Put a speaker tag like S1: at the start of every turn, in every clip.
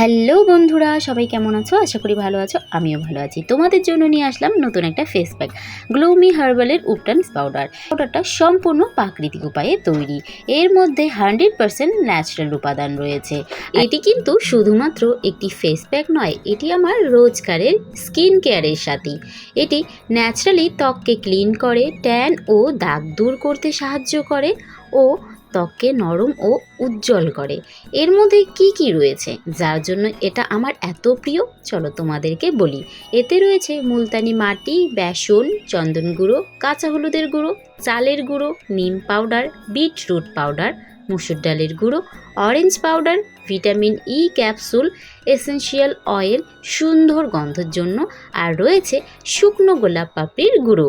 S1: Hello বন্ধুরা, সবাই কেমন আছো? আশা করি ভালো আছো, আমিও ভালো আছি। তোমাদের জন্য নিয়ে আসলাম নতুন একটা ফেস প্যাক গ্লোমি হার্বালের উপটান্স পাউডার পাউডারটা সম্পূর্ণ প্রাকৃতিক উপায়ে তৈরি। এর মধ্যে হান্ড্রেড পার্সেন্ট ন্যাচারাল উপাদান রয়েছে। এটি কিন্তু শুধুমাত্র একটি ফেস প্যাক নয়, এটি আমার রোজকারের স্কিন কেয়ারের সাথী। এটি ন্যাচারালি ত্বককে ক্লিন করে ট্যান ও দাগ দূর করতে সাহায্য করে ও ত্বককে নরম ও উজ্জ্বল করে। এর মধ্যে কি কি রয়েছে? যার জন্য এটা আমার এত প্রিয়, চলো তোমাদেরকে বলি। এতে রয়েছে মুলতানি মাটি, বেসন, চন্দন গুঁড়ো, কাঁচা হলুদের গুঁড়ো, চালের গুঁড়ো, নিম পাউডার, বিটরুট পাউডার, মুসুর ডালের গুঁড়ো, orange powder, vitamin E capsule, essential oil, সুন্দর গন্ধের জন্য, আর রয়েছে শুকনো গোলাপ পাপড়ির গুঁড়ো।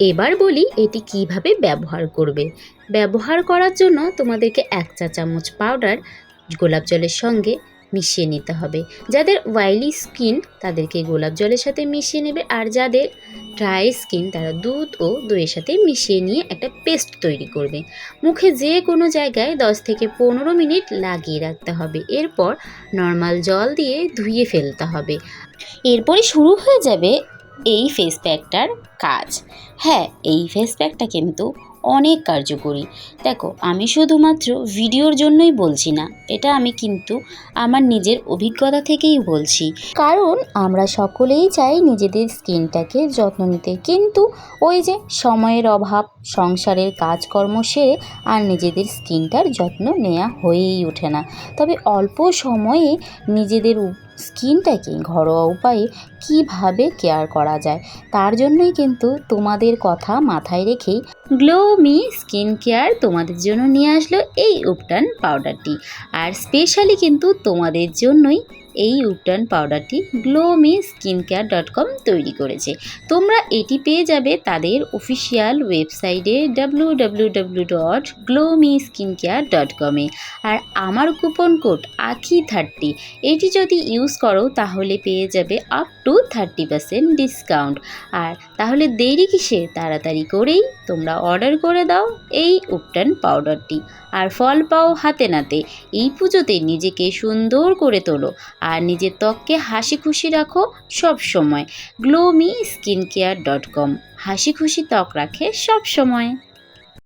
S1: এবার বলি এটি কীভাবে ব্যবহার করবে। ব্যবহার করার জন্য তোমাদেরকে এক চা চামচ পাউডার গোলাপ জলের সঙ্গে মিশিয়ে নিতে হবে। যাদের ওয়াইলি স্কিন তাদেরকে গোলাপ জলের সাথে মিশিয়ে নেবে আর যাদের ড্রাই স্কিন তারা দুধ ও দইয়ের সাথে মিশিয়ে নিয়ে একটা পেস্ট তৈরি করবে। মুখে যে কোনো জায়গায় দশ থেকে পনেরো মিনিট লাগিয়ে রাখতে হবে। এরপর নর্মাল জল দিয়ে ধুয়ে ফেলতে হবে। এরপরে শুরু হয়ে যাবে এই ফেস প্যাকটার কাজ। হ্যাঁ এই ফেস প্যাকটা কিন্তু অনেক কার্যকরী। দেখো, আমি শুধুমাত্র ভিডিওর জন্যই বলছি না, এটা আমি কিন্তু আমার নিজের অভিজ্ঞতা থেকেই বলছি। কারণ আমরা সকলেই চাই নিজেদের স্কিনটাকে যত্ন নিতে। কিন্তু ওই যে সময়ের অভাব, সংসারের কাজকর্ম সেরে আর নিজেদের স্কিনটার যত্ন নেওয়া হয়েই ওঠে না। তবে অল্প সময়ে নিজেদের স্কিনটাকে ঘরোয়া উপায়ে কীভাবে কেয়ার করা যায়, তার জন্যই কিন্তু তোমাদের কথা মাথায় রেখেই গ্লো মি স্কিন কেয়ার তোমাদের জন্য নিয়ে আসলো এই উপটান পাউডারটি। আর স্পেশালি কিন্তু তোমাদের জন্যই এই উপটান পাউডারটি glow me skin care dot com তৈরি করেছে। তোমরা এটি পেয়ে যাবে তাদের অফিসিয়াল ওয়েবসাইটে W W W dot Glowme skin care dot কমে আর আমার কুপন কোড আখি থার্টি, এটি যদি ইউজ করো তাহলে পেয়ে যাবে up to thirty percent discount আর তাহলে দেরি কিসে? তাড়াতাড়ি করেই তোমরা অর্ডার করে দাও এই উপটান পাউডারটি। আর ফল পাও হাতে নাতে, এই পুজোতে নিজেকে সুন্দর করে তোলো। আর নিজের ত্বককে হাসি খুশি রাখো সব সময়। Glowme skin care dot com হাসি খুশি ত্বক রাখে সব সময়।